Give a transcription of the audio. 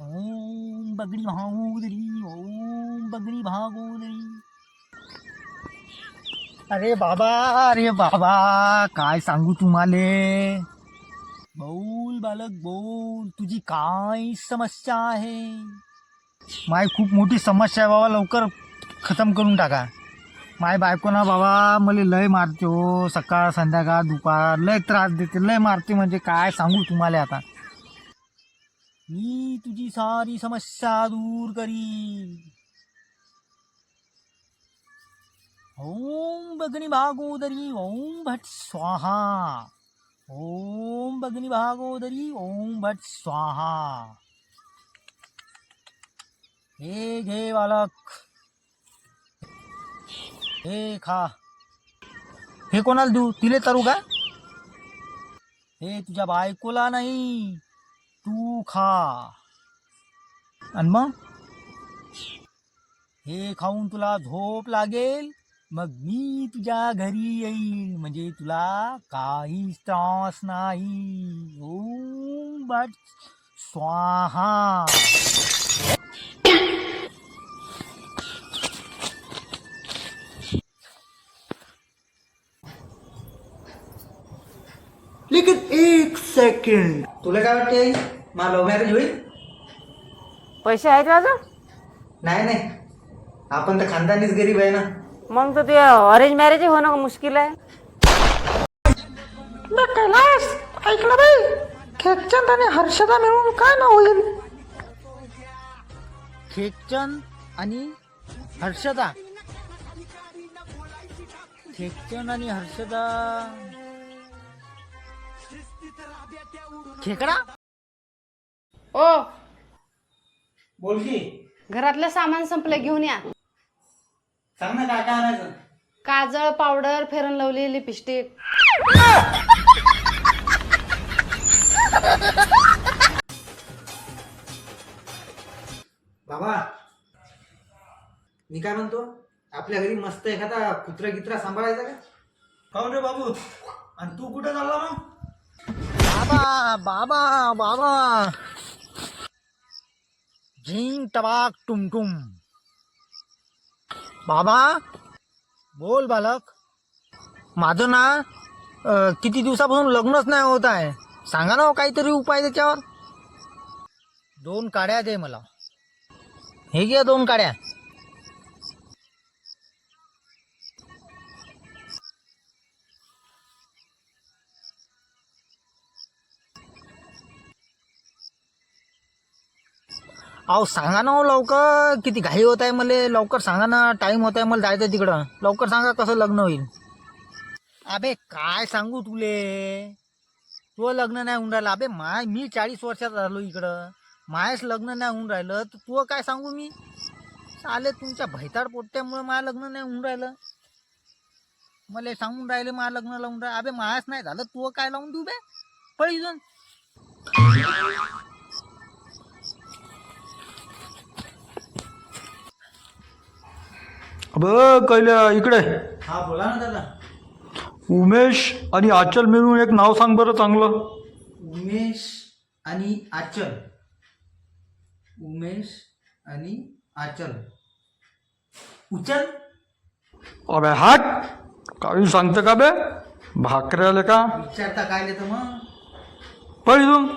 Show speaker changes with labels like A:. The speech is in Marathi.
A: ओम बगडी भागोदरी ओम बगडी भागोदरी। अरे बाबा अरे बाबा काय सांगू तुम्हाले? बोल बालक बोल तुझी काय समस्या आहे? माय खूप मोठी समस्या आहे बाबा लवकर खतम करून टाका. माय बायको ना बाबा मला लय मारते हो सकाळ संध्याकाळ दुपार लय त्रास देते लय मारते म्हणजे काय सांगू तुम्हाला आता? मी तुझी सारी समस्या दूर करी। ओम बगनी भागोदरी, ओम भट स्वाहा। ओम बगनी भागोदरी, ओम भट स्वाहा। हे घे बालक। हे खा। हे कोणाला देऊ? तिले तरू का हे तुझ्या बायकोला नाही। खा। आणि हे खाऊन तुला झोप लागेल, मग मी तुझ्या घरी येईल, म्हणजे तुला काहीच त्रास नाही. ओम बट स्वाहा. लेकिन एक सेकंड। तुला काय वाटते मला लव्ह मॅरेज होईल?
B: पैसे आहेत माझं?
A: नाही नाही. आपण तर खानदानीच गरीब आहे ना.
B: मग तर ते अरेंज मॅरेज होणं मुश्किल आहे.
C: कैलास ऐकलं बाई. खेकचंद आणि हर्षदा मिळून काय ना होईल?
A: खेकचंद आणि हर्षदा. खेकचंद आणि हर्षदा. खेकडा?
D: ओ.
A: बोल की.
D: घरातलं सामान संपलं घेऊन या.
A: सांग ना काय काय आणायचं?
D: काजळ पावडर फेरन लवली लिपस्टिक.
A: बाबा मी काय म्हणतो? आपल्या घरी मस्त एखादा कुत्रा गित्रा सांभाळायचा का? काऊन रे बाबू. आणि तू कुठे चालला मग? बाबा बाबा बाबा. झिंग टबाक टुमटुम. बाबा बोल बालक. माझं ना किती दिवसापासून लग्नच नाही होत आहे. सांगा ना हो काहीतरी उपाय त्याच्यावर. दोन काड्या दे मला. हे घ्या दोन काड्या. अहो सांगा ना हो लवकर. किती घाई होत आहे मला. लवकर सांगा ना. टाईम होत आहे मला जायचं तिकडं. लवकर सांगा कसं लग्न होईल. अबे काय सांगू तुले? तो लग्न नाही होऊन राहिलं. अबे माय मी चाळीस वर्षात राहिलो इकडं. मायच लग्न नाही होऊन राहिलं. तर तू काय सांगू मी? आले तुमच्या भैताड पोट्ट्यामुळे माझं लग्न नाही होऊन राहिलं. मला सांगून राहिले माझं लग्न लावून राहिलं. अबे मायाच नाही झालं. तू काय लावून देऊ बे? पळी जाऊन
E: ब कैल्या इकडे.
A: हा बोला ना दादा.
E: उमेश आणि आचल मिळून एक नाव सांग बरं चांगलं.
A: उमेश आणि आचल. उमेश आणि आचल. उचल.
E: अबे हाट. काही सांगतं का बे? भाकऱ्याला का?
A: विचारता काय तर मग?
E: पळ इथून.